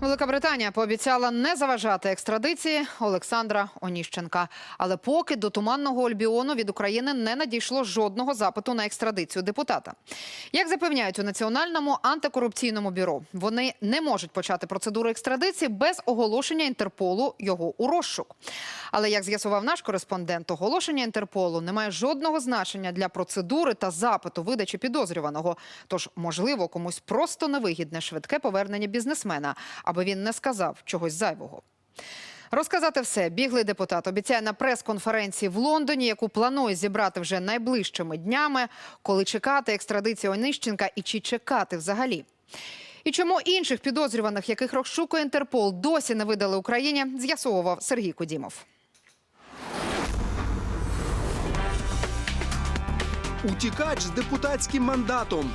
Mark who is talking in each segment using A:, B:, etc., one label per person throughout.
A: Велика Британія пообіцяла не заважати екстрадиції Олександра Оніщенка. Але поки до туманного Альбіону від України не надійшло жодного запиту на екстрадицію депутата. Як запевняють у Національному антикорупційному бюро, вони не можуть почати процедуру екстрадиції без оголошення Інтерполу його у розшук. Але як з'ясував наш кореспондент, оголошення Інтерполу не має жодного значення для процедури та запиту видачі підозрюваного. Тож, можливо, комусь просто невигідне швидке повернення бізнесмена, аби він не сказав чогось зайвого. Розказати все біглий депутат обіцяє на прес-конференції в Лондоні, яку планує зібрати вже найближчими днями, коли чекати екстрадиції Онищенка і чи чекати взагалі. І чому інших підозрюваних, яких розшукує Інтерпол, досі не видали Україні, з'ясовував Сергій Кудімов.
B: Утікач з депутатським мандатом.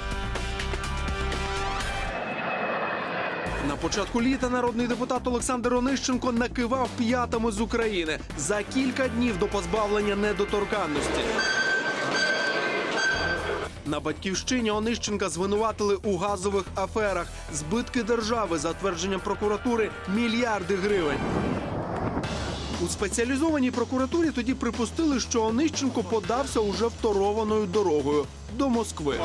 B: На початку літа народний депутат Олександр Онищенко накивав п'ятами з України за кілька днів до позбавлення недоторканності. На батьківщині Онищенка звинуватили у газових аферах. Збитки держави, за твердженням прокуратури, мільярди гривень. У спеціалізованій прокуратурі тоді припустили, що Онищенко подався уже второваною дорогою до Москви.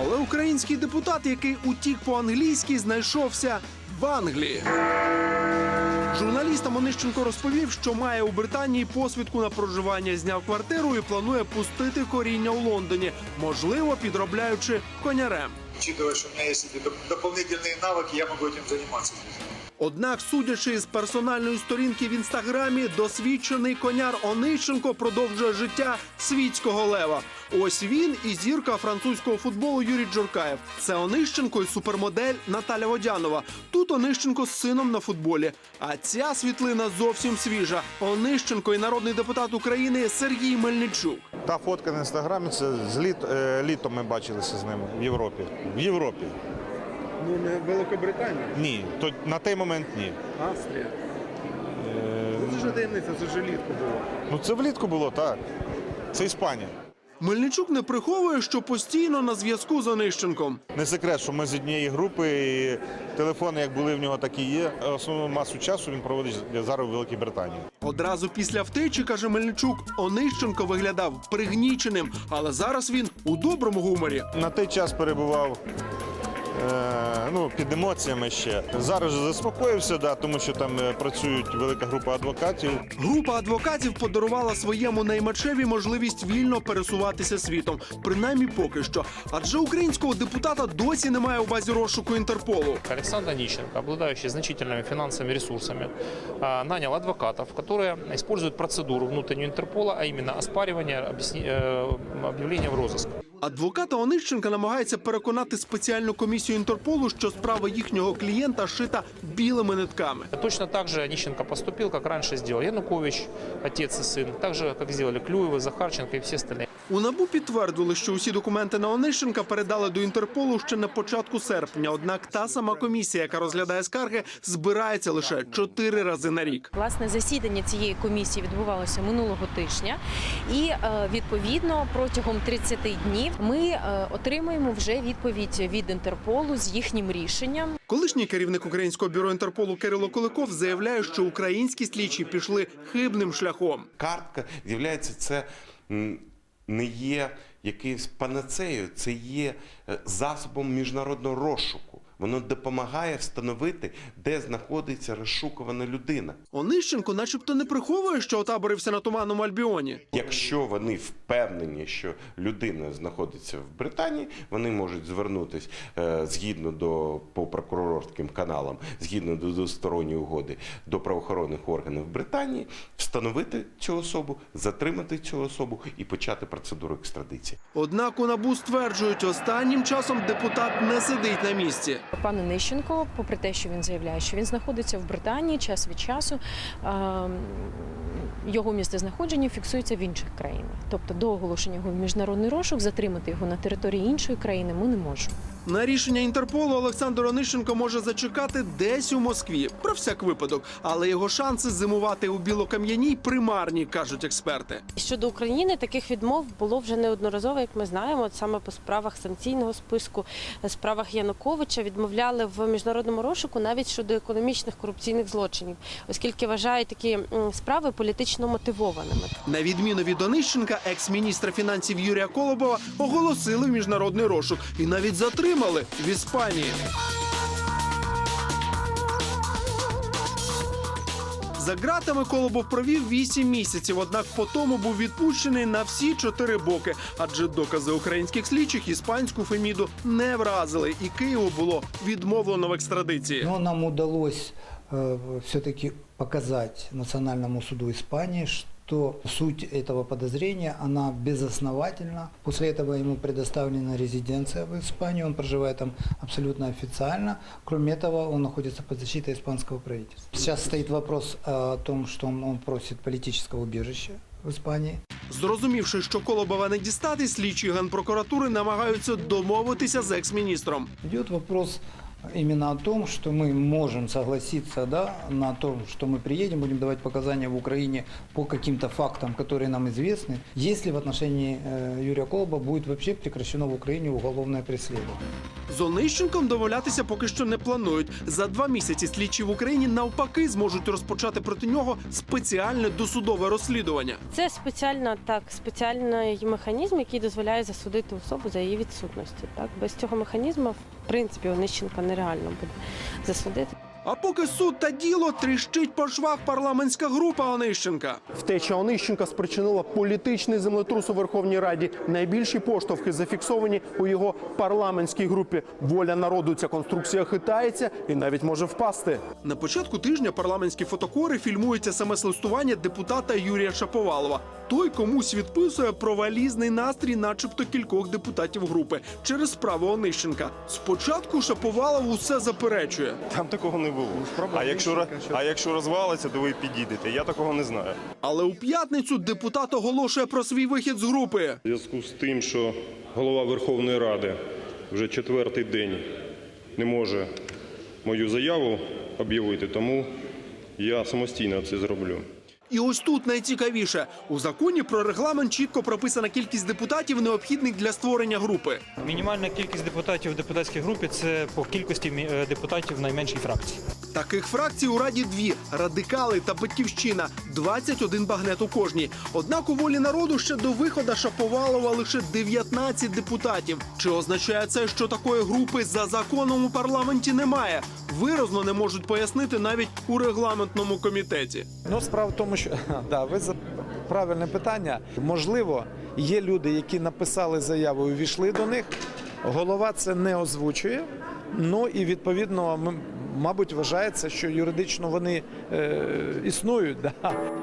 B: Але український депутат, який утік по-англійськи, знайшовся в Англії. Журналістам Онищенко розповів, що має у Британії посвідку на проживання, зняв квартиру і планує пустити коріння у Лондоні, можливо, підробляючи конярем.
C: Учитывая, что у меня есть эти доп- дополнительные навыки, я могу этим заниматься.
B: Однак, судячи з персональної сторінки в інстаграмі, досвідчений коняр Онищенко продовжує життя світського лева. Ось він і зірка французького футболу Юрій Джоркаєв. Це Онищенко і супермодель Наталя Водянова. Тут Онищенко з сином на футболі. А ця світлина зовсім свіжа. Онищенко і народний депутат України Сергій Мельничук.
D: Та фотка на інстаграмі це з літ, е, літом ми бачилися з ним в Європі. В Європі.
B: Ну не Великобританія,
D: Ні. То на той момент ні.
B: Австрія. Це ж таємниця, це ж літку було.
D: Ну це влітку було так. Це Іспанія.
B: Мельничук не приховує, що постійно на зв'язку з Онищенком.
D: Не секрет, що ми з однієї групи, і телефони, як були в нього, так і є. Основну масу часу він проводить зараз у Великій Британії.
B: Одразу після втечі, каже Мельничук, Онищенко виглядав пригніченим, але зараз він у доброму гуморі.
D: На той час перебував е, ну, під емоціями ще. Зараз же заспокоївся, да, тому що там е, працюють велика група адвокатів.
B: Група адвокатів подарувала своєму наймачеві можливість вільно пересуватися світом, принаймні поки що. Адже українського депутата досі немає у базі розшуку Інтерполу.
E: Александр Онищенко, обладающий значительными финансовыми ресурсами, а, нанял адвокатов, которые используют процедуру внутреннюю Интерпола, а именно оспаривание объясни- э, объявления в розыск.
B: Адвоката Онищенка намагається переконати спеціальну комісію Інтерполу, що справа їхнього клієнта шита білими нитками.
E: Точно так же Онищенко поступил, как раньше сделал Янукович, отец и сын, так же, как сделали Клюевы, Захарченко и все остальные.
B: У НАБУ підтвердили, що усі документи на Онищенка передали до Інтерполу ще на початку серпня. Однак та сама комісія, яка розглядає скарги, збирається лише чотири рази на рік.
F: Власне, засідання цієї комісії відбувалося минулого тижня, і е, відповідно протягом 30 днів ми е, отримаємо вже відповідь від Інтерполу з їхнім рішенням.
B: Колишній керівник українського бюро Інтерполу Кирило Куликов заявляє, що українські слідчі пішли хибним шляхом.
G: картка з'являється це не є якоюсь панацеєю, це є е, засобом міжнародного розшуку. Воно допомагає встановити, де знаходиться розшукувана людина.
B: Онищенко, начебто, не приховує, що отаборився на туманному Альбіоні.
G: Якщо вони впевнені, що людина знаходиться в Британії, вони можуть звернутися е, згідно до по прокурорським каналам, згідно до двосторонньої угоди до правоохоронних органів Британії, встановити цю особу, затримати цю особу і почати процедуру екстрадиції.
B: Однак у НАБУ стверджують, останнім часом депутат не сидить на місці.
F: Пан Онищенко, попри те, що він заявляє, що він знаходиться в Британії час від часу. Його місце знаходження фіксується в інших країнах. Тобто до оголошення його в міжнародний розшук затримати його на території іншої країни ми не можемо.
B: На рішення Інтерполу Олександр Онищенко може зачекати десь у Москві про всяк випадок, але його шанси зимувати у білокам'яній примарні, кажуть експерти.
H: Щодо України таких відмов було вже неодноразово, як ми знаємо. От саме по справах санкційного списку, е, справах Януковича відмовляли в міжнародному розшуку навіть щодо економічних корупційних злочинів, оскільки вважають такі справи політично мотивованими.
B: На відміну від Онищенка, екс-міністра фінансів Юрія Колобова оголосили в міжнародний розшук і навіть затримали в Іспанії. За ґратами Колобов провів 8 місяців, однак по тому був відпущений на всі чотири боки, адже докази українських слідчих іспанську Феміду не вразили, і Києву було відмовлено в екстрадиції.
I: Но нам удалось все-таки показать Национальному суду Испании, что суть этого подозрения, она безосновательна. После этого ему предоставлена резиденция в Испании, он проживает там абсолютно официально. Кроме этого, он находится под защитой испанского правительства. Сейчас стоит вопрос э, о том, что он, он просит политического убежища в Испании.
B: Зрозумівши, що Колобова не дістати, слідчі генпрокуратури намагаються домовитися з екс-міністром.
I: Идет вопрос именно о том, что мы можем согласиться да, на том, что мы приедем, будем давать показания в Украине по каким-то фактам, которые нам известны, если в отношении э, Юрия Колоба будет вообще прекращено в Украине уголовное преследование.
B: З Онищенком домовлятися поки що не планують. За два місяці слідчі в Україні навпаки зможуть розпочати проти нього спеціальне досудове розслідування.
H: Це спеціальна так, спеціальний механізм, який дозволяє засудити особу за її відсутності. Так без цього механізму, в принципі, Онищенка нереально буде засудити.
B: А поки суд та діло тріщить по швах парламентська група Онищенка. Втеча Онищенка спричинила політичний землетрус у Верховній Раді. Найбільші поштовхи зафіксовані у його парламентській групі. Воля народу ця конструкція хитається і навіть може впасти. На початку тижня парламентські фотокори фільмується саме листування депутата Юрія Шаповалова. Той комусь відписує про валізний настрій, начебто кількох депутатів групи через справу Онищенка. Спочатку Шаповалов усе заперечує.
J: Там такого не було. А якщо, а якщо розвалиться, то ви підійдете. Я такого не знаю.
B: Але у п'ятницю депутат оголошує про свій вихід з групи.
J: У зв'язку з тим, що голова Верховної Ради вже четвертий день не може мою заяву об'явити, тому я самостійно це зроблю.
B: І ось тут найцікавіше у законі про регламент чітко прописана кількість депутатів, необхідних для створення групи.
K: Мінімальна кількість депутатів в депутатській групі це по кількості е, депутатів найменшій фракції.
B: Таких фракцій у раді дві радикали та батьківщина 21 багнет у кожній. Однак у волі народу ще до виходу Шаповалова лише 19 депутатів. Чи означає це, що такої групи за законом у парламенті немає? Виразно не можуть пояснити навіть у регламентному комітеті.
L: Ну, справа в тому, що да, ви за правильне питання. Можливо, є люди, які написали заяву і увійшли до них. Голова це не озвучує. Ну і відповідно, м- мабуть, вважається, що юридично вони е, існують. Да.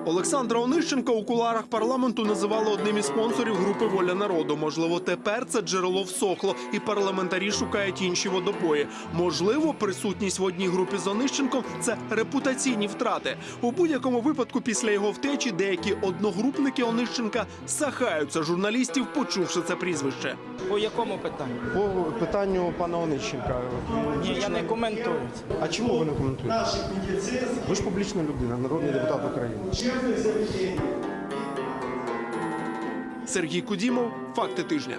B: Олександра Онищенка у куларах парламенту називали одним із спонсорів групи Воля народу. Можливо, тепер це джерело всохло, і парламентарі шукають інші водопої. Можливо, присутність в одній групі з Онищенком це репутаційні втрати. У будь-якому випадку, після його втечі, деякі одногрупники Онищенка сахаються журналістів, почувши це прізвище.
K: По якому питанню?
B: По питанню пана Онищенка.
K: Ні, я не коментую.
B: А чому ви не коментуєте? Ви ж публічна людина, народний депутат України. Сергій Кудімов, факти тижня.